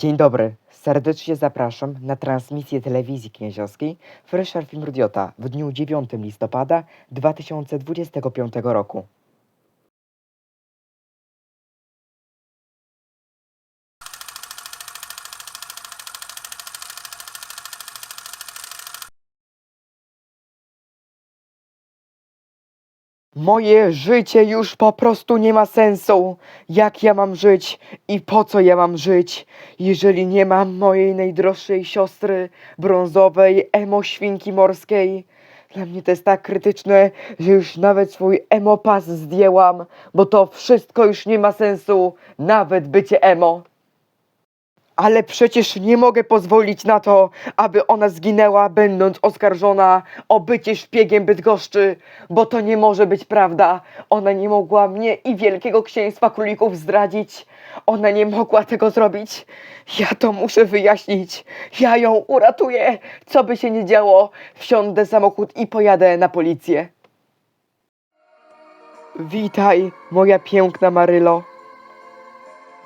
Dzień dobry, serdecznie zapraszam na transmisję telewizji knieziowskiej Fresher Film Rudiota w dniu 9 listopada 2025 roku. Moje życie już po prostu nie ma sensu. Jak ja mam żyć i po co ja mam żyć, jeżeli nie mam mojej najdroższej siostry brązowej emo świnki morskiej? Dla mnie to jest tak krytyczne, że już nawet swój emo pas zdjęłam, bo to wszystko już nie ma sensu, nawet bycie emo. Ale przecież nie mogę pozwolić na to, aby ona zginęła, będąc oskarżona o bycie szpiegiem Bydgoszczy, bo to nie może być prawda. Ona nie mogła mnie i Wielkiego Księstwa Królików zdradzić. Ona nie mogła tego zrobić. Ja to muszę wyjaśnić. Ja ją uratuję. Co by się nie działo, wsiądę samochód i pojadę na policję. Witaj, moja piękna Marylo.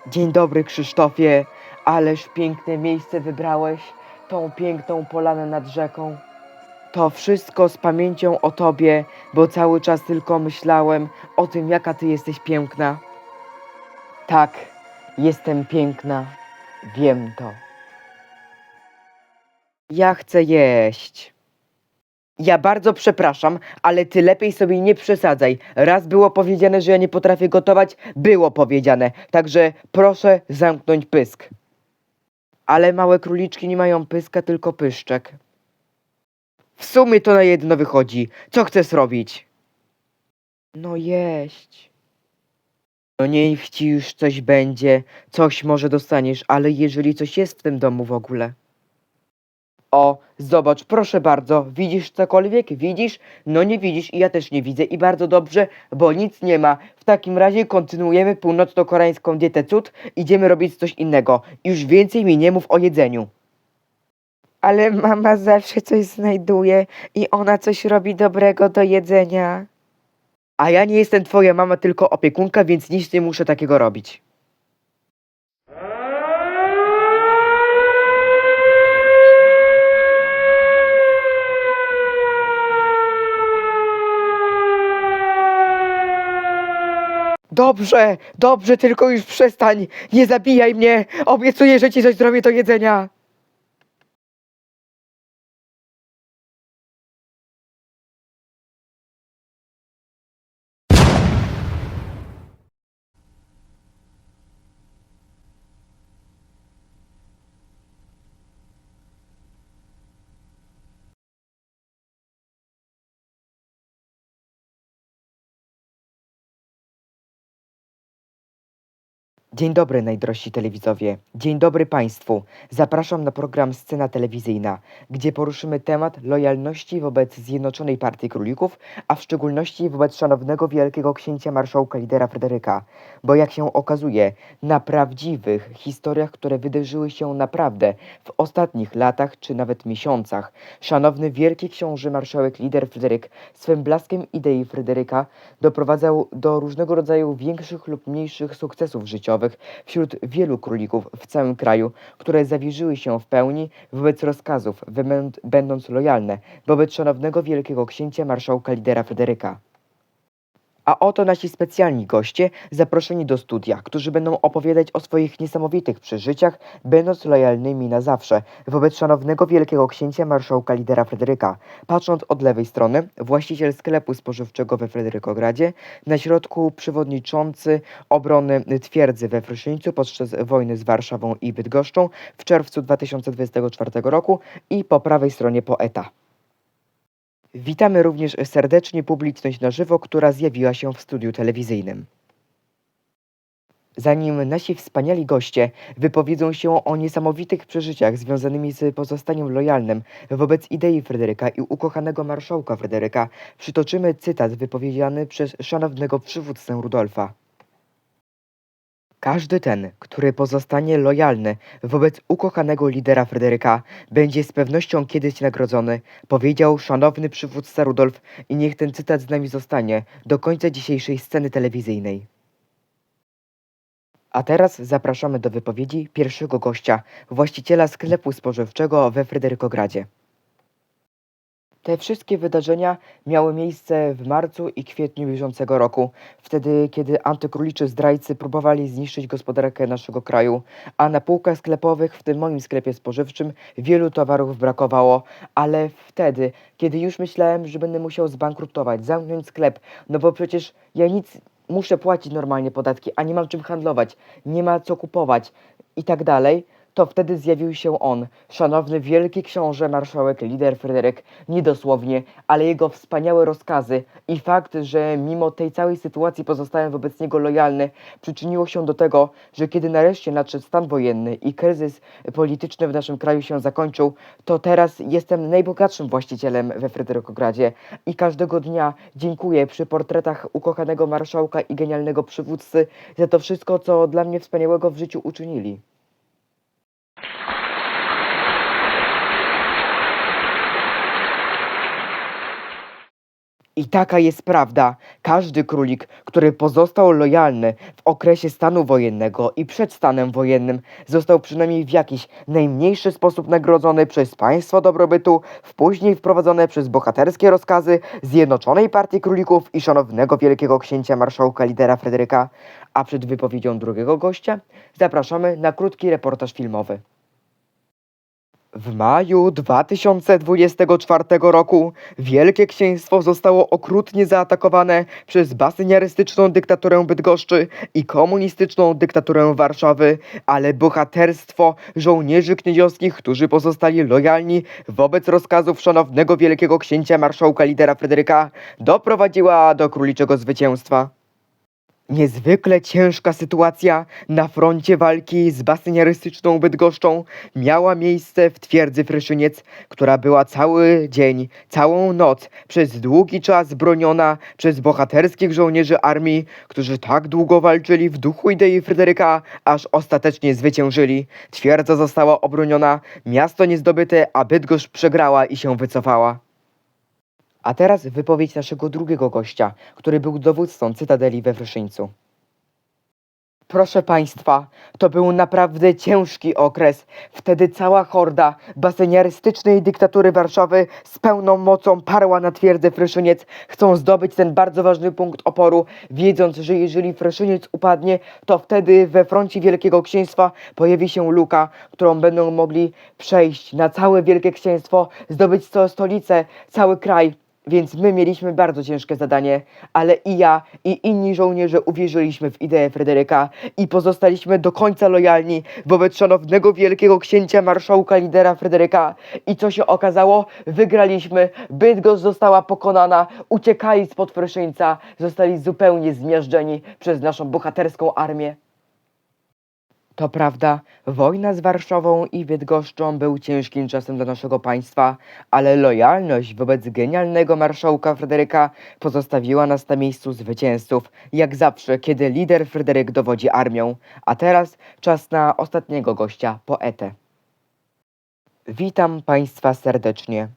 Dzień dobry, Krzysztofie. Ależ piękne miejsce wybrałeś, tą piękną polanę nad rzeką. To wszystko z pamięcią o tobie, bo cały czas tylko myślałem o tym, jaka ty jesteś piękna. Tak, jestem piękna. Wiem to. Ja chcę jeść. Ja bardzo przepraszam, ale ty lepiej sobie nie przesadzaj. Raz było powiedziane, że ja nie potrafię gotować, było powiedziane. Także proszę zamknąć pysk. Ale małe króliczki nie mają pyska, tylko pyszczek. W sumie to na jedno wychodzi. Co chcesz robić? No jeść. No niech ci już coś będzie, coś może dostaniesz, ale jeżeli coś jest w tym domu w ogóle. O, zobacz, proszę bardzo, widzisz cokolwiek? Widzisz? No nie widzisz i ja też nie widzę i bardzo dobrze, bo nic nie ma. W takim razie kontynuujemy północno-koreańską dietę cud, idziemy robić coś innego. Już więcej mi nie mów o jedzeniu. Ale mama zawsze coś znajduje i ona coś robi dobrego do jedzenia. A ja nie jestem twoja mama, tylko opiekunka, więc nic nie muszę takiego robić. Dobrze, dobrze, tylko już przestań. Nie zabijaj mnie. Obiecuję, że ci coś zrobię do jedzenia. Dzień dobry, najdrożsi telewizowie. Dzień dobry Państwu. Zapraszam na program Scena Telewizyjna, gdzie poruszymy temat lojalności wobec Zjednoczonej Partii Królików, a w szczególności wobec szanownego wielkiego księcia marszałka lidera Fryderyka. Bo jak się okazuje, na prawdziwych historiach, które wydarzyły się naprawdę w ostatnich latach czy nawet miesiącach, szanowny wielki książę marszałek lider Fryderyk swym blaskiem idei Fryderyka doprowadzał do różnego rodzaju większych lub mniejszych sukcesów życiowych wśród wielu królików w całym kraju, które zawierzyły się w pełni wobec rozkazów, będąc lojalne wobec szanownego wielkiego księcia marszałka lidera Fryderyka. A oto nasi specjalni goście, zaproszeni do studia, którzy będą opowiadać o swoich niesamowitych przeżyciach, będąc lojalnymi na zawsze wobec szanownego wielkiego księcia marszałka lidera Fryderyka. Patrząc od lewej strony, właściciel sklepu spożywczego we Fryderykogradzie, na środku przewodniczący obrony twierdzy we Fryszyńcu podczas wojny z Warszawą i Bydgoszczą w czerwcu 2024 roku i po prawej stronie poeta. Witamy również serdecznie publiczność na żywo, która zjawiła się w studiu telewizyjnym. Zanim nasi wspaniali goście wypowiedzą się o niesamowitych przeżyciach związanymi z pozostaniem lojalnym wobec idei Fryderyka i ukochanego marszałka Fryderyka, przytoczymy cytat wypowiedziany przez szanownego przywódcę Rudolfa. Każdy ten, który pozostanie lojalny wobec ukochanego lidera Fryderyka, będzie z pewnością kiedyś nagrodzony, powiedział szanowny przywódca Rudolf i niech ten cytat z nami zostanie do końca dzisiejszej sceny telewizyjnej. A teraz zapraszamy do wypowiedzi pierwszego gościa, właściciela sklepu spożywczego we Fryderykogradzie. Te wszystkie wydarzenia miały miejsce w marcu i kwietniu bieżącego roku, wtedy kiedy antykróliczy zdrajcy próbowali zniszczyć gospodarkę naszego kraju, a na półkach sklepowych, w tym moim sklepie spożywczym, wielu towarów brakowało, ale wtedy, kiedy już myślałem, że będę musiał zbankrutować, zamknąć sklep, no bo przecież ja nic muszę płacić normalnie podatki, a nie mam czym handlować, nie ma co kupować i tak dalej, to wtedy zjawił się on, szanowny wielki książę marszałek lider Fryderyk, nie dosłownie, ale jego wspaniałe rozkazy i fakt, że mimo tej całej sytuacji pozostałem wobec niego lojalny, przyczyniło się do tego, że kiedy nareszcie nadszedł stan wojenny i kryzys polityczny w naszym kraju się zakończył, to teraz jestem najbogatszym właścicielem we Fryderykogradzie i każdego dnia dziękuję przy portretach ukochanego marszałka i genialnego przywódcy za to wszystko, co dla mnie wspaniałego w życiu uczynili. I taka jest prawda. Każdy królik, który pozostał lojalny w okresie stanu wojennego i przed stanem wojennym, został przynajmniej w jakiś najmniejszy sposób nagrodzony przez państwo dobrobytu, w później wprowadzone przez bohaterskie rozkazy Zjednoczonej Partii Królików i szanownego wielkiego księcia marszałka lidera Fryderyka. A przed wypowiedzią drugiego gościa zapraszamy na krótki reportaż filmowy. W maju 2024 roku Wielkie Księstwo zostało okrutnie zaatakowane przez basyniarystyczną dyktaturę Bydgoszczy i komunistyczną dyktaturę Warszawy, ale bohaterstwo żołnierzy kniedziowskich, którzy pozostali lojalni wobec rozkazów szanownego Wielkiego Księcia Marszałka Lidera Fryderyka, doprowadziła do króliczego zwycięstwa. Niezwykle ciężka sytuacja na froncie walki z basyniarystyczną Bydgoszczą miała miejsce w twierdzy Fryszyniec, która była cały dzień, całą noc, przez długi czas broniona przez bohaterskich żołnierzy armii, którzy tak długo walczyli w duchu idei Fryderyka, aż ostatecznie zwyciężyli. Twierdza została obroniona, miasto niezdobyte, a Bydgoszcz przegrała i się wycofała. A teraz wypowiedź naszego drugiego gościa, który był dowódcą Cytadeli we Fryszyńcu. Proszę Państwa, to był naprawdę ciężki okres. Wtedy cała horda baseniarystycznej dyktatury Warszawy z pełną mocą parła na twierdzę Fryszyniec. Chcą zdobyć ten bardzo ważny punkt oporu, wiedząc, że jeżeli Fryszyniec upadnie, to wtedy we froncie Wielkiego Księstwa pojawi się luka, którą będą mogli przejść na całe Wielkie Księstwo, zdobyć stolicę, cały kraj. Więc my mieliśmy bardzo ciężkie zadanie, ale i ja, i inni żołnierze uwierzyliśmy w ideę Fryderyka i pozostaliśmy do końca lojalni wobec szanownego wielkiego księcia marszałka lidera Fryderyka. I co się okazało? Wygraliśmy, Bydgoszcz została pokonana, uciekali spod Fryszyńca, zostali zupełnie zmiażdżeni przez naszą bohaterską armię. To prawda, wojna z Warszawą i Bydgoszczą był ciężkim czasem dla naszego państwa, ale lojalność wobec genialnego marszałka Fryderyka pozostawiła nas na miejscu zwycięzców, jak zawsze, kiedy lider Fryderyk dowodzi armią. A teraz czas na ostatniego gościa, poetę. Witam Państwa serdecznie.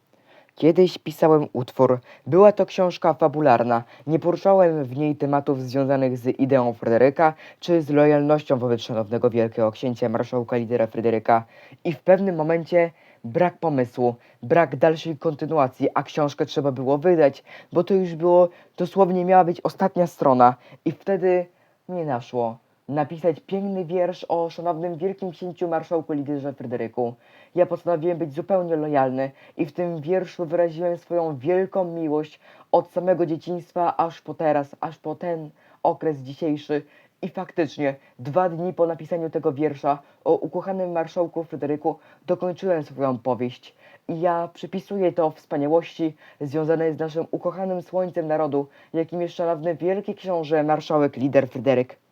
Kiedyś pisałem utwór. Była to książka fabularna. Nie poruszałem w niej tematów związanych z ideą Fryderyka czy z lojalnością wobec szanownego wielkiego księcia marszałka lidera Fryderyka. I w pewnym momencie brak pomysłu, brak dalszej kontynuacji, a książkę trzeba było wydać, bo to już było, dosłownie miała być ostatnia strona. I wtedy mnie naszło napisać piękny wiersz o szanownym wielkim księciu marszałku liderze Fryderyku. Ja postanowiłem być zupełnie lojalny i w tym wierszu wyraziłem swoją wielką miłość od samego dzieciństwa aż po teraz, aż po ten okres dzisiejszy. I faktycznie, dwa dni po napisaniu tego wiersza o ukochanym marszałku Fryderyku dokończyłem swoją powieść. I ja przypisuję to wspaniałości związanej z naszym ukochanym słońcem narodu, jakim jest szanowny wielki książę marszałek lider Fryderyk.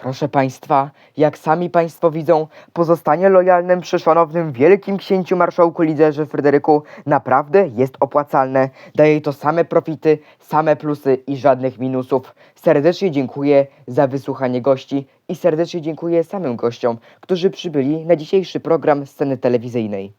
Proszę Państwa, jak sami Państwo widzą, pozostanie lojalnym przy szanownym wielkim księciu marszałku liderze Fryderyku naprawdę jest opłacalne. Daje to same profity, same plusy i żadnych minusów. Serdecznie dziękuję za wysłuchanie gości i serdecznie dziękuję samym gościom, którzy przybyli na dzisiejszy program sceny telewizyjnej.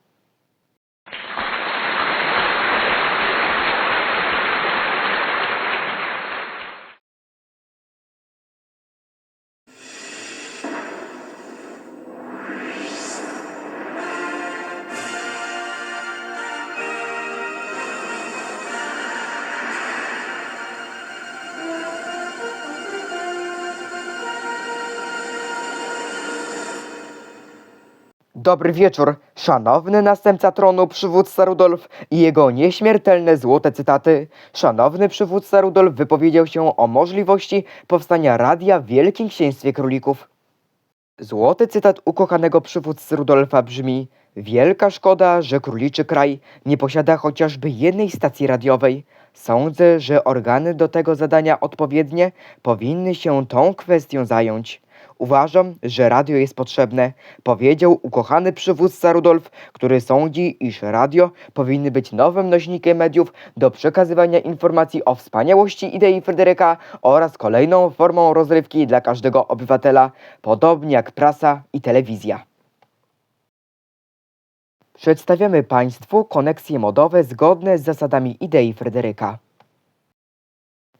Dobry wieczór, szanowny następca tronu, przywódca Rudolf i jego nieśmiertelne złote cytaty. Szanowny przywódca Rudolf wypowiedział się o możliwości powstania radia w Wielkim Księstwie Królików. Złoty cytat ukochanego przywódcy Rudolfa brzmi: Wielka szkoda, że króliczy kraj nie posiada chociażby jednej stacji radiowej. Sądzę, że organy do tego zadania odpowiednie powinny się tą kwestią zająć. Uważam, że radio jest potrzebne, powiedział ukochany przywódca Rudolf, który sądzi, iż radio powinny być nowym nośnikiem mediów do przekazywania informacji o wspaniałości idei Fryderyka oraz kolejną formą rozrywki dla każdego obywatela, podobnie jak prasa i telewizja. Przedstawiamy Państwu koneksje modowe zgodne z zasadami idei Fryderyka.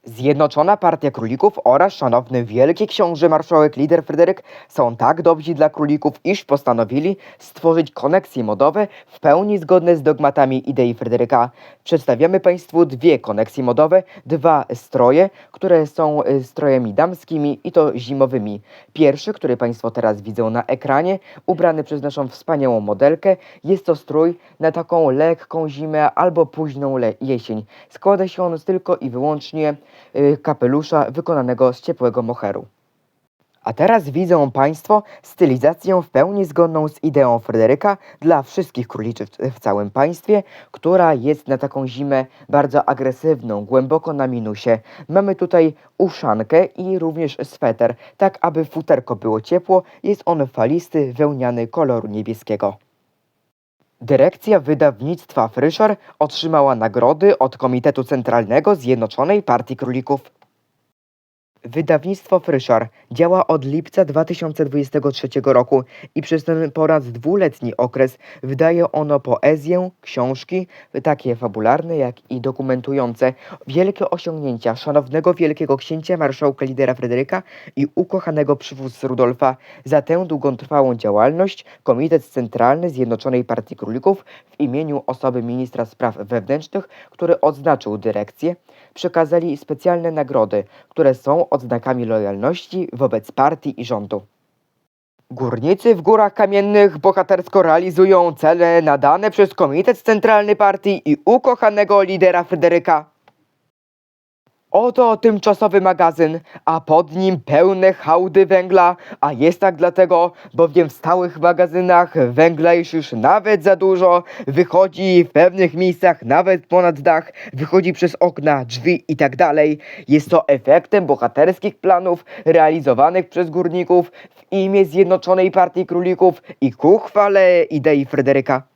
Zjednoczona Partia Królików oraz szanowny Wielki Książę Marszałek Lider Fryderyk są tak dobrzy dla królików, iż postanowili stworzyć koneksje modowe w pełni zgodne z dogmatami idei Fryderyka. Przedstawiamy Państwu dwie koneksje modowe, dwa stroje, które są y, strojami damskimi i to zimowymi. Pierwszy, który Państwo teraz widzą na ekranie, ubrany przez naszą wspaniałą modelkę, jest to strój na taką lekką zimę albo późną jesień. Składa się on tylko i wyłącznie kapelusza wykonanego z ciepłego moheru. A teraz widzą Państwo stylizację w pełni zgodną z ideą Fryderyka dla wszystkich króliczy w całym państwie, która jest na taką zimę bardzo agresywną, głęboko na minusie. Mamy tutaj uszankę i również sweter, tak aby futerko było ciepło. Jest on falisty, wełniany koloru niebieskiego. Dyrekcja wydawnictwa Fryszar otrzymała nagrody od Komitetu Centralnego Zjednoczonej Partii Królików. Wydawnictwo Fryszar działa od lipca 2023 roku i przez ten ponad dwuletni okres wydaje ono poezję, książki, takie fabularne jak i dokumentujące wielkie osiągnięcia szanownego wielkiego księcia marszałka lidera Fryderyka i ukochanego przywódcy Rudolfa. Za tę długotrwałą działalność Komitet Centralny Zjednoczonej Partii Królików w imieniu osoby ministra spraw wewnętrznych, który odznaczył dyrekcję, przekazali specjalne nagrody, które są odznakami lojalności wobec partii i rządu. Górnicy w Górach Kamiennych bohatersko realizują cele nadane przez Komitet Centralny Partii i ukochanego lidera Fryderyka. Oto tymczasowy magazyn, a pod nim pełne hałdy węgla, a jest tak dlatego, bowiem w stałych magazynach węgla jest już nawet za dużo, wychodzi w pewnych miejscach nawet ponad dach, wychodzi przez okna, drzwi i tak dalej. Jest to efektem bohaterskich planów realizowanych przez górników w imię Zjednoczonej Partii Królików i ku chwale idei Fryderyka.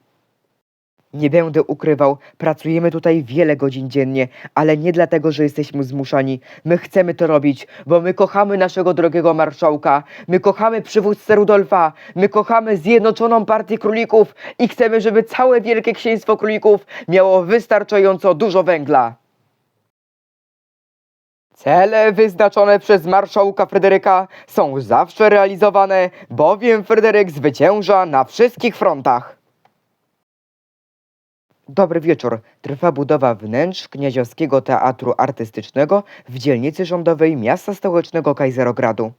Nie będę ukrywał, pracujemy tutaj wiele godzin dziennie, ale nie dlatego, że jesteśmy zmuszani. My chcemy to robić, bo my kochamy naszego drogiego marszałka, my kochamy przywódcę Rudolfa, my kochamy Zjednoczoną Partię Królików i chcemy, żeby całe Wielkie Księstwo Królików miało wystarczająco dużo węgla. Cele wyznaczone przez marszałka Fryderyka są zawsze realizowane, bowiem Fryderyk zwycięża na wszystkich frontach. Dobry wieczór. Trwa budowa wnętrz Kniaziowskiego Teatru Artystycznego w dzielnicy rządowej miasta stołecznego Kajzerogradu.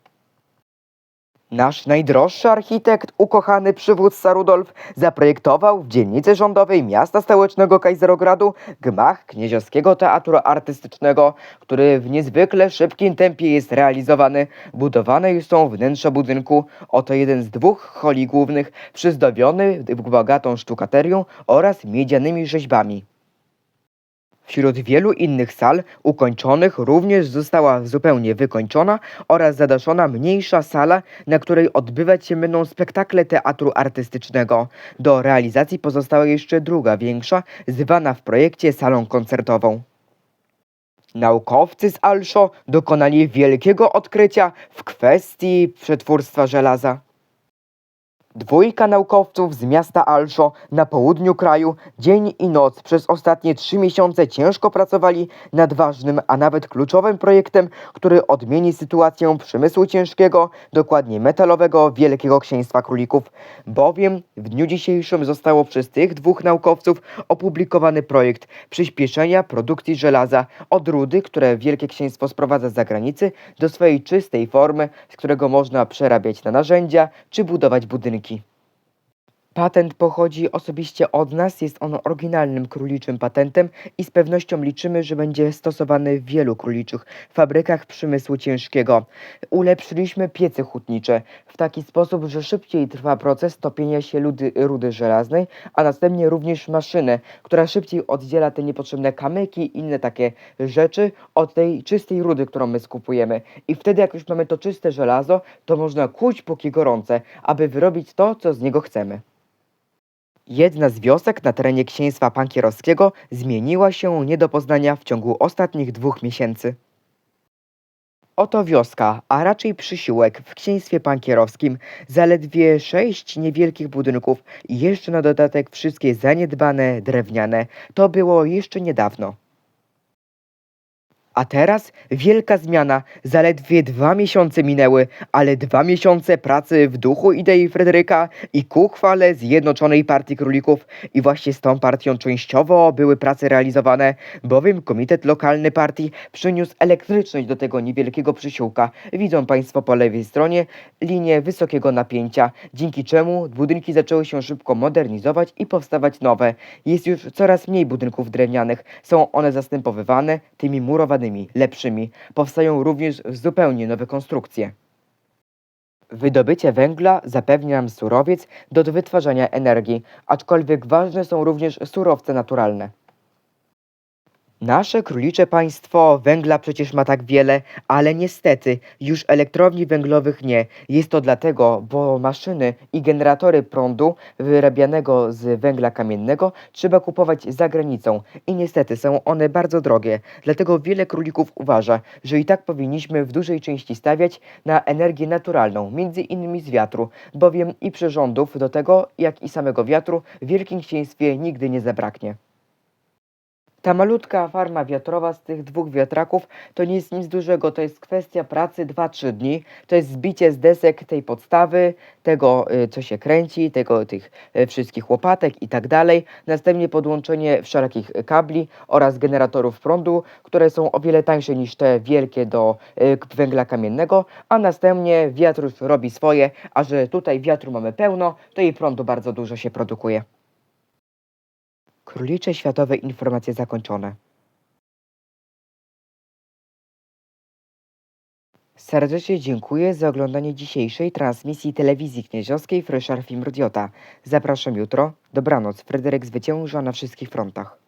Nasz najdroższy architekt, ukochany przywódca Rudolf, zaprojektował w dzielnicy rządowej miasta stołecznego Kajzerogradu gmach Knieziowskiego Teatru Artystycznego, który w niezwykle szybkim tempie jest realizowany. Budowane już są wnętrza budynku. Oto jeden z dwóch holi głównych, przyzdobiony bogatą sztukaterią oraz miedzianymi rzeźbami. Wśród wielu innych sal ukończonych również została zupełnie wykończona oraz zadaszona mniejsza sala, na której odbywać się będą spektakle teatru artystycznego. Do realizacji pozostała jeszcze druga większa, zwana w projekcie salą koncertową. Naukowcy z Alszo dokonali wielkiego odkrycia w kwestii przetwórstwa żelaza. Dwójka naukowców z miasta Alszo na południu kraju dzień i noc przez ostatnie trzy miesiące ciężko pracowali nad ważnym, a nawet kluczowym projektem, który odmieni sytuację przemysłu ciężkiego, dokładnie metalowego Wielkiego Księstwa Królików. Bowiem w dniu dzisiejszym zostało przez tych dwóch naukowców opublikowany projekt przyspieszenia produkcji żelaza od rudy, które Wielkie Księstwo sprowadza z zagranicy, do swojej czystej formy, z którego można przerabiać na narzędzia czy budować budynki. aqui. Patent pochodzi osobiście od nas, jest on oryginalnym króliczym patentem i z pewnością liczymy, że będzie stosowany w wielu króliczych fabrykach przemysłu ciężkiego. Ulepszyliśmy piece hutnicze w taki sposób, że szybciej trwa proces topienia się ludy, rudy żelaznej, a następnie również maszynę, która szybciej oddziela te niepotrzebne kamyki i inne takie rzeczy od tej czystej rudy, którą my skupujemy. I wtedy, jak już mamy to czyste żelazo, to można kuć póki gorące, aby wyrobić to, co z niego chcemy. Jedna z wiosek na terenie księstwa pankierowskiego zmieniła się nie do poznania w ciągu ostatnich dwóch miesięcy. Oto wioska, a raczej przysiłek w księstwie pankierowskim, zaledwie sześć niewielkich budynków i jeszcze na dodatek wszystkie zaniedbane, drewniane. To było jeszcze niedawno. A teraz wielka zmiana. Zaledwie dwa miesiące minęły, ale dwa miesiące pracy w duchu idei Fryderyka i ku chwale Zjednoczonej Partii Królików. I właśnie z tą partią częściowo były prace realizowane, bowiem komitet lokalny partii przyniósł elektryczność do tego niewielkiego przysiłka. Widzą Państwo po lewej stronie linię wysokiego napięcia, dzięki czemu budynki zaczęły się szybko modernizować i powstawać nowe. Jest już coraz mniej budynków drewnianych. Są one zastępowywane tymi murowanymi, lepszymi. Powstają również zupełnie nowe konstrukcje. Wydobycie węgla zapewnia nam surowiec do wytwarzania energii, aczkolwiek ważne są również surowce naturalne. Nasze królicze państwo węgla przecież ma tak wiele, ale niestety już elektrowni węglowych nie. Jest to dlatego, bo maszyny i generatory prądu wyrabianego z węgla kamiennego trzeba kupować za granicą i niestety są one bardzo drogie. Dlatego wiele królików uważa, że i tak powinniśmy w dużej części stawiać na energię naturalną, między innymi z wiatru, bowiem i przyrządów do tego, jak i samego wiatru w Wielkim Księstwie nigdy nie zabraknie. Ta malutka farma wiatrowa z tych dwóch wiatraków to nie jest nic dużego, to jest kwestia pracy 2-3 dni. To jest zbicie z desek tej podstawy, tego y, co się kręci, tego tych y, wszystkich łopatek i tak dalej. Następnie podłączenie wszelkich kabli oraz generatorów prądu, które są o wiele tańsze niż te wielkie do y, węgla kamiennego, a następnie wiatr robi swoje, a że tutaj wiatru mamy pełno, to i prądu bardzo dużo się produkuje. Królicze światowe informacje zakończone. Serdecznie dziękuję za oglądanie dzisiejszej transmisji telewizji kniedziowskiej Fryszar Film Rodiota. Zapraszam jutro. Dobranoc. Fryderyk zwycięża na wszystkich frontach.